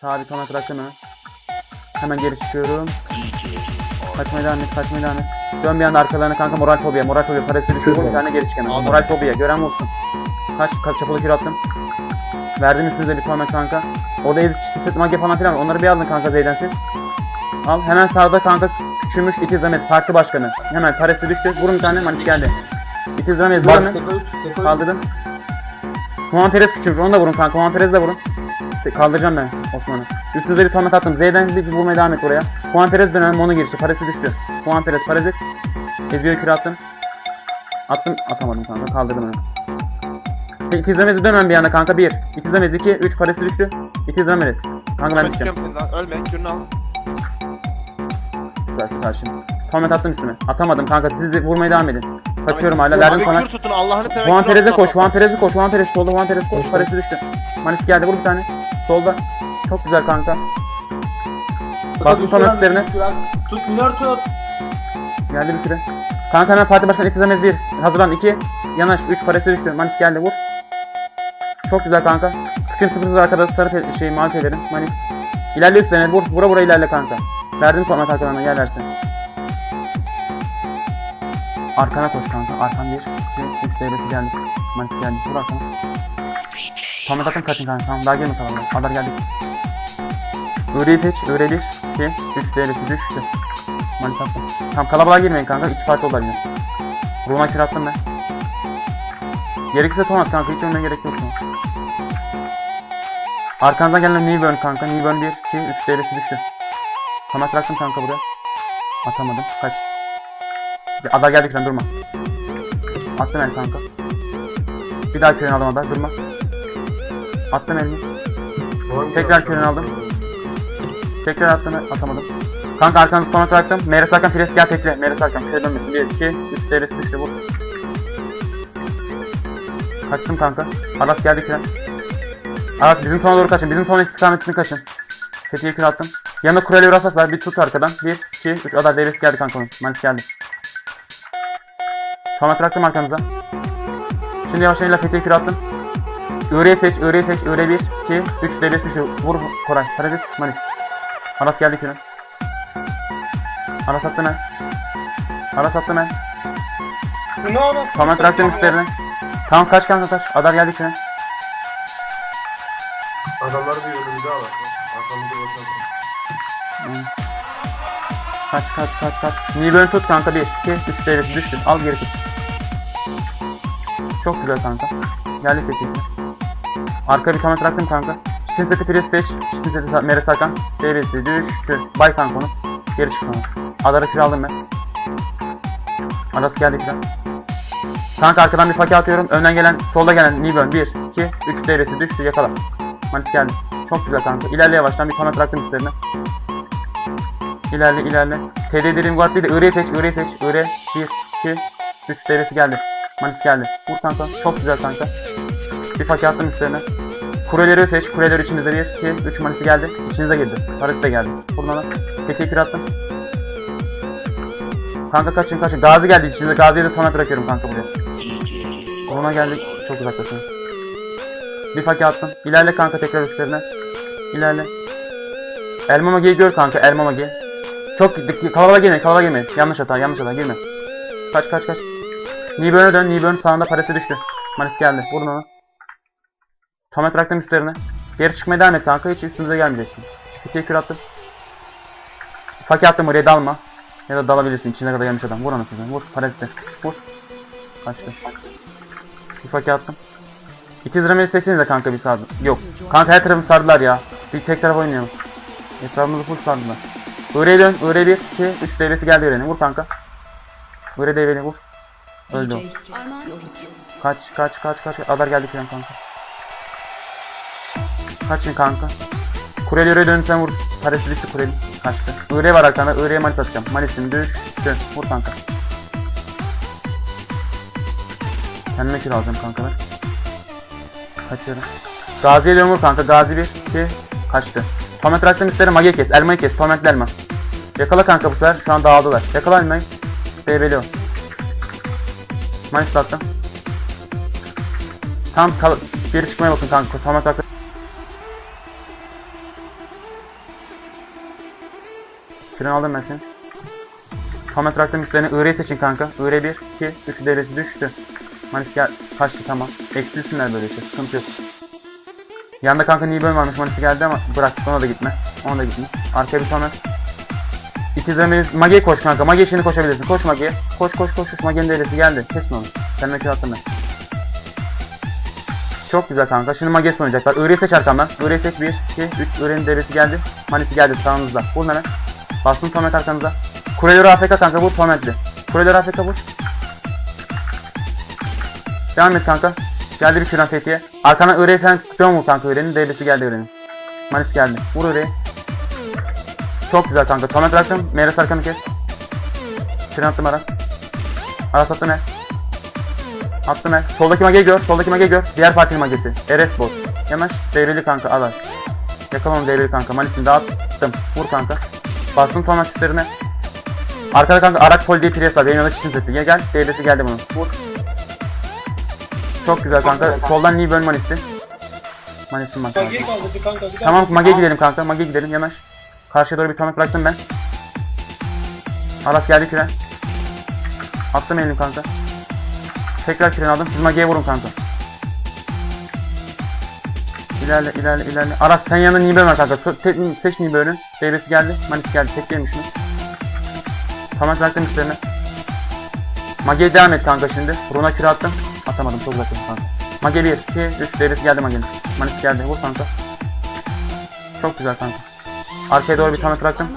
Sabit ona bırakın onu. Hemen geri çıkıyorum. Kaçmaya devam et, kaçmaya devam et. Dön bir anda arkalarına kanka moral fobiye, moral fobiye. Parası düştü, bir tane geri çık hemen. Moral fobiye, gören vursun. Kaç, kaç çapalı kür attım. Verdim üstünüze bir torment kanka. Orada ezik çıktı, sırt mage falan filan. Onları bir aldın kanka Zeyden siz. Al, hemen sağda kanka küçülmüş İtiz Ramez, parti başkanı. Hemen parası düştü, vurun bir tane manis geldi. İtiz Ramez, vur hemen. Seko 3. Seko 3. Kaldırdım. Juan Perez küçülmüş. Onu da vurun kanka. Juan Perez'i de vurun. Kaldıracağım ben Osman'ı. Üstünüze bir torment attım. Z'den bir vurmaya devam et oraya. Juan Perez dönem onu girişi. Parası düştü. Juan Perez parazit. Ezgi'ye küre attım. Attım. Atamadım kanka. Kaldırdım onu. İtizlemezi dönem bir anda kanka. 1. İtizlemez 2. 3 parası düştü. İtizlemez. Kanka ben düşeceğim. Ölme. Kürünü al. Süper süper şimdi. Torment attım üstüme. Atamadım kanka. Siz vurmaya devam edin. Kaçıyorum hala. Verdim sana. kür tutun Allah'ını seven Juan Perez'e koş, Juan. Perez'e koş, Juan Perez solda, Juan Perez koş, Parası düştü. Manis geldi, vur bir tane. Solda. Çok güzel kanka. Bastım tut, üstlerine. tut, minör tut. Geldi bir süre. Kanka hemen Fatih Başkan itizemez bir. Hazırlan iki. Yanaş üç parası düştü. Manis geldi vur. Çok güzel kanka. Screen sıfırsız arkada sarı pe- şey mavi pelerin. Manis. İlerle üstlerine vur. Vura vura ilerle kanka. Verdim format arkalarına gel versin. Arkana koş kanka. Arkan bir. iki, Üç devresi geldi. Manis geldi. Vur arkana. Format atın kaçın kanka. Tamam daha gelme kalalım. Adar geldik. Öğreyi seç. Öğre bir. iki, Üç devresi düştü. Manis attım. Tamam kalabalığa girmeyin kanka. İki parti oldular yine. Runa kür attım ben. Gerekirse ton at kanka. Hiç ölmeye gerek yok. an. Arkanızdan gelen Newburn kanka. Newburn 1, 2, 3 devresi düştü. Kamat bıraktım kanka buraya. Atamadım. Kaç. Adar geldik lan durma. Attım el kanka. Bir daha köyünü aldım Adar durma. Attım elini. Tekrar köyünü aldım. Tekrar attım atamadım. Kanka arkanızı sona bıraktım. Meres Hakan pres gel tekle. Meres Hakan köye dönmesin. 1, 2, 3 devresi düştü vur. Kaçtım kanka. Aras geldi kire. Aras bizim tona doğru kaçın. Bizim tona istikametini kaçın. Tetiğe kür attım. Yanında kureli rasas var. Bir tut arkadan. 1, 2, 3. Adar devresi geldi kanka onun. Manis geldi. Tona bıraktım arkanıza. Şimdi yavaş yavaş Fethiye kür attım. Öğreyi seç, öğreyi seç, öğre 1, 2, 3 devresi düşüyor. Vur Koray. Parazit, Manis. Aras geldi kürün. Aras attı ben. Aras attı. Ne anasını satayım ya. üstlerine. Tamam kaç kanka kaç. Adar geldi kürün. Adamlar bir önümüze alır. Arkamızda boşaltın. Kaç kaç kaç kaç. Nibön tut kanka 1, 2, 3 devresi düştü. Al geri tut. Çok güzel kanka. Geldi Fethiye. Arka bir kanat bıraktım kanka. Çitin seti Prestige. Çitin seti Sa- Meres Hakan. Devresi düştü. Bay kanka onu. Geri çık sonra. Adar'a kür aldım ben. Aras geldi kür. Kanka arkadan bir fake atıyorum. Önden gelen, solda gelen Nibön 1, 2, 3 devresi düştü. Yakala. Manis geldi. Çok güzel kanka. İlerle yavaştan bir kanat bıraktım üstlerine. İlerle ilerle. TD dediğim guard değil de Ire'yi seç, Ire'yi seç. Ire 1, 2, 3 devresi geldi. Manis geldi. Vur kanka. Çok güzel kanka. Bir fake attım üstlerine. Kureleri seç. Kureler içinizde 1, 2, 3 manisi geldi. İçinize girdi. Parası da geldi. Buradan da kür attım. Kanka kaçın kaçın. Gazi geldi içinize. Gazi'yi de sona bırakıyorum kanka buraya. Ona geldik. Çok uzaktasın. Bir fake attım. İlerle kanka tekrar üstlerine. İlerle. Elma Magi'yi gör kanka. Elma Magi. Çok. Kalabalığa girmeyin. Kalabalığa girmeyin. Yanlış hata. Yanlış hata. Girme. Kaç kaç kaç. Niburn'a dön. Niburn sağında parası düştü. Manis geldi. Vurun onu. Tomet bıraktım üstlerine. Geri çıkmaya devam et kanka. Hiç üstünüze gelmeyeceksin. Fitiye kür attım. Fake attım oraya dalma. Ya da dalabilirsin. İçine kadar gelmiş adam. Vur anasını. Vur. Parazite. Vur. Kaçtı. Bir fake attım. İkiz remeli seçsenize kanka bir sardı. Yok. Kanka her tarafı sardılar ya. Bir tek taraf oynayalım. Etrafımızı full sardılar. Öre'ye dön. Öre 1, 2, 3 devresi geldi Öre'nin. Vur kanka. Öre devreni vur. Öldü o. Kaç kaç kaç kaç. Adar geldi falan kanka. Kaçın kanka. Kureli Öre'ye dön sen vur. Parası düştü Kureli. Kaçtı. Öre var arkanda. Öre'ye manis atacağım. Manis'in düştü. Vur kanka. Kendime kür alacağım kanka ben. Kaçıyorum. Gazi'ye dön vur kanka. Gazi 1, 2, kaçtı. Tomet bıraktım üstleri Mage'yi kes. Elmayı kes. Tometli elma. Yakala kanka bu sefer. Şu an dağıldılar. Yakala elmayı. BBL o. Manis kalktı. Tam kal geri çıkmaya bakın kanka. Tamam kalktı. Fren aldım ben seni. Tam etrafta müşterini Iğre'yi seçin kanka. Iğre 1, 2, 3 devresi düştü. Manis gel kaçtı tamam. Eksilsinler böyle işte sıkıntı yok. Yanda kanka niye bölüm varmış Manis'i geldi ama bırak ona da gitme. Ona da gitme. Arkaya bir Samet. Tomet. İkizlemeniz Mage'ye koş kanka. Mage şimdi koşabilirsin. Koş Mage'ye. Koş koş koş. koş. Mage'nin devresi geldi. Kesme onu. Kendine kür attım ben. Çok güzel kanka. Şimdi Mages oynayacaklar. Iğre'yi seç arkamdan. Iğre'yi seç 1, 2, 3. Iğre'nin devresi geldi. Manisi geldi sağınızda. Vur hemen. Bastım Tomet arkanıza. Kuleleri AFK kanka vur Tomet'li. Kuleleri AFK vur. Devam et kanka. Geldi bir Küren Fethiye. Arkandan Iğre'yi sen dön vur kanka Iğre'nin. Devresi geldi Iğre'nin. Manis geldi. Vur Iğre'yi. Çok güzel kanka. Tomet bıraktım. Meres arkanı kes. Küren attım Aras. Aras attım el. Attım el. Soldaki mageyi gör. Soldaki mageyi gör. Diğer partinin magesi. Eres bot. Yamaç. Devreli kanka. Al al. Yakalım devreli kanka. Malisini dağıttım. Vur kanka. Bastım ton asistlerine. Arkada kanka Arak Pol diye Prius var. Benim yanına çitin setti. Gel gel. Devresi geldi bunun. Vur. Çok güzel kanka. Soldan Lee bölüm Malis'i. Malis'in bak. Mage'yi kaldırdı kanka. Tamam Mage'ye gidelim kanka. Mage'ye gidelim Yamaç. Karşıya doğru bir tomek bıraktım ben. Aras geldi küre. Attım elini kanka. Tekrar küren aldım. Siz Mage'ye vurun kanka. İlerle ilerle ilerle. Aras sen yanında Nibe var kanka. Seç Nibe'nin. Devresi geldi. Manis geldi. Tekleyelim şunu. Tamam bıraktım üstlerine. Mage'ye devam et kanka şimdi. Runa küre attım. Atamadım çok uzak kanka. Mage 1, 2, 3 devresi geldi Mage'nin. Manis geldi. Vur kanka. Çok güzel kanka. Arkaya doğru bir tane bıraktım.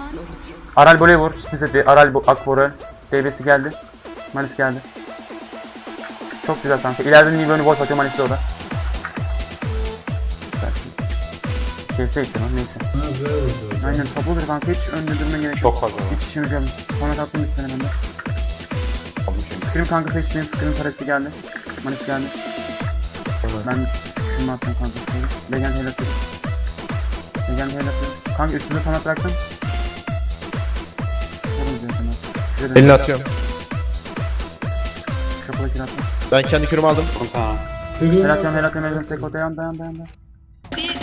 Aral Bole'yi vur. Çitin seti. Aral bu Akborel. Devresi geldi. Manis geldi. Çok güzel kanka. İleride Nibel'ini boş atıyor Manis'te o da. Süpersiniz. Kese gitti lan neyse. Aynen topudur kanka hiç önde durmaya gerek yok. Çok fazla var. Hiç işimiz yok. Sonra tatlım bende. Aldım şimdi. Scream kanka seçtiğin Scream parası geldi. Manis geldi. Ben şunu attım kanka. Legend helal. Legend helal. Kanka üstünde sana bıraktım. Şurada Elini atıyorum. Şapıda kill attım. Ben kendi kürümü aldım. Aldım sana. Helal atıyorum helal atıyorum helal atıyorum. Dayan dayan dayan dayan.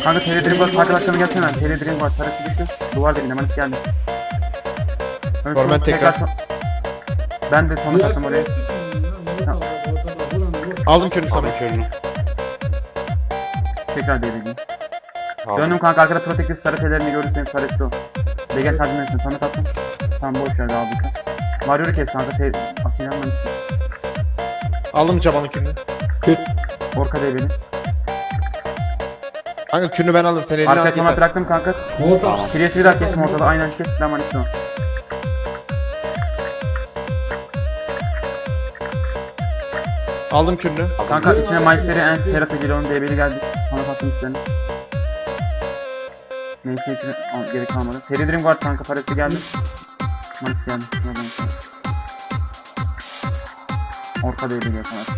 Kanka Terry Dream var. Parti başkanı gelsene. Terry Dream var. Parası düştü. Duvar dibinde. Manis geldi. Sonra tekrar. Ben de sonu attım oraya. Aldım kürünü Aldım sonra. körünü. Tekrar devredeyim. Aldım. Döndüm kanka arkada protective sarı pelerini görürseniz parası o. Legend harcım etsin. Sana tatlım. Tamam boş yerde aldıysan. Warrior'ı kes kanka. Te Asilyan Manis. Aldım cabanın kürünü. Orka devredin. Kanka kürünü ben aldım. Sen elini Arkaya yeter. bıraktım kanka. Priest'i bir daha kestim ortada. Aynen kes. Ben Manis'te o. Aldım kürünü. Kanka içine Maestri and Terasa Giro'nun DB'li geldi. Sana tatlım üstlerine. Neyse al, gerek kalmadı. Terry Dream Guard kanka parası geldi. Manis geldi. Orka DB geldi parası.